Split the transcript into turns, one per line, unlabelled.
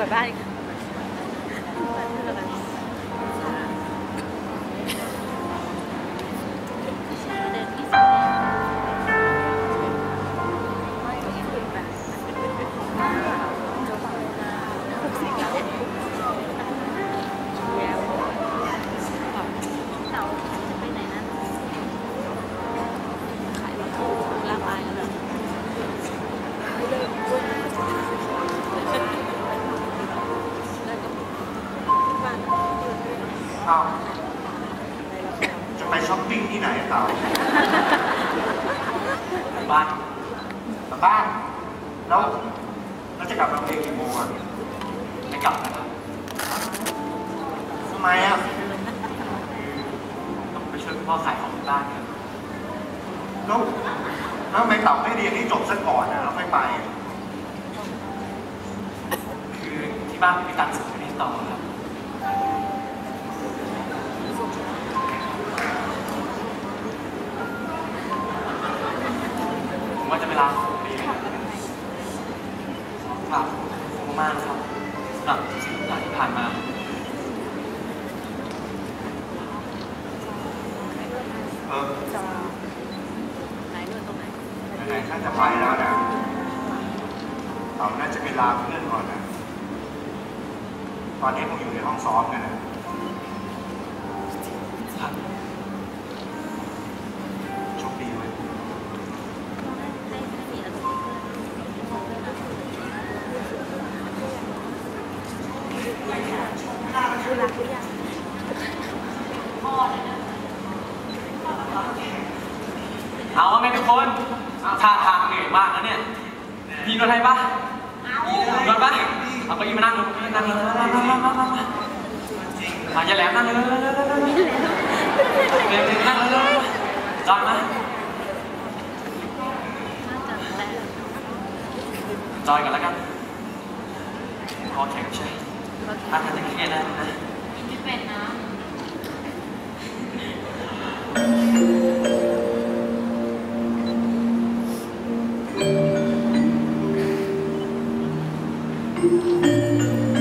วดบ้านอีก จะไป
ช้อปปิ้งที่ไหนเต่า
บ้าน
กลับบ้านแล้วแล้วจะกลับมาเพลงกี่โมงอะ
ไม่กลับนะครับ
ทำไมอะ
ต้องไปช่วยพ่อขายของที่บ้านครับ
แล้วแล้วทำไมเต่าไม่เรียนให้จบซะก่อนอะแล้วค่อยไป
คือที่บ้านไม่มีตังค์ส่งไปเรียนต่อ ว่าจะเวลาของดีครับขอบคุณมากๆครับสำหรับสิ่งทุกอย่างที่ผ่านมา
เออ
ไหนนู่นตรงไหน
ไหนๆถ้าจะไปแล้วนะเต่าน่าจะไปลาเพื่อนก่อนนะ ตอนนี้ผมอยู่ในห้องซ้อมกันนะ
ครับ
เอา
ว่าไงทุกคนท่าทางเหนื่อยมากนะเนี่ยพีนวดให้ปะนวดปะเอาเก็ยิ้มานั่งลงนั่งนั่งนั่งนั่งนั่งนั่งมาอย่าแหลมนั่งเลยเร็วเร็วนั่งเลยจอยมา
น่าจะแต่
อยกันแล้วกันพอแข็งใช่ถ้าทางจะเครียดนะนะ
ไม่เป็นนะ
Thank you.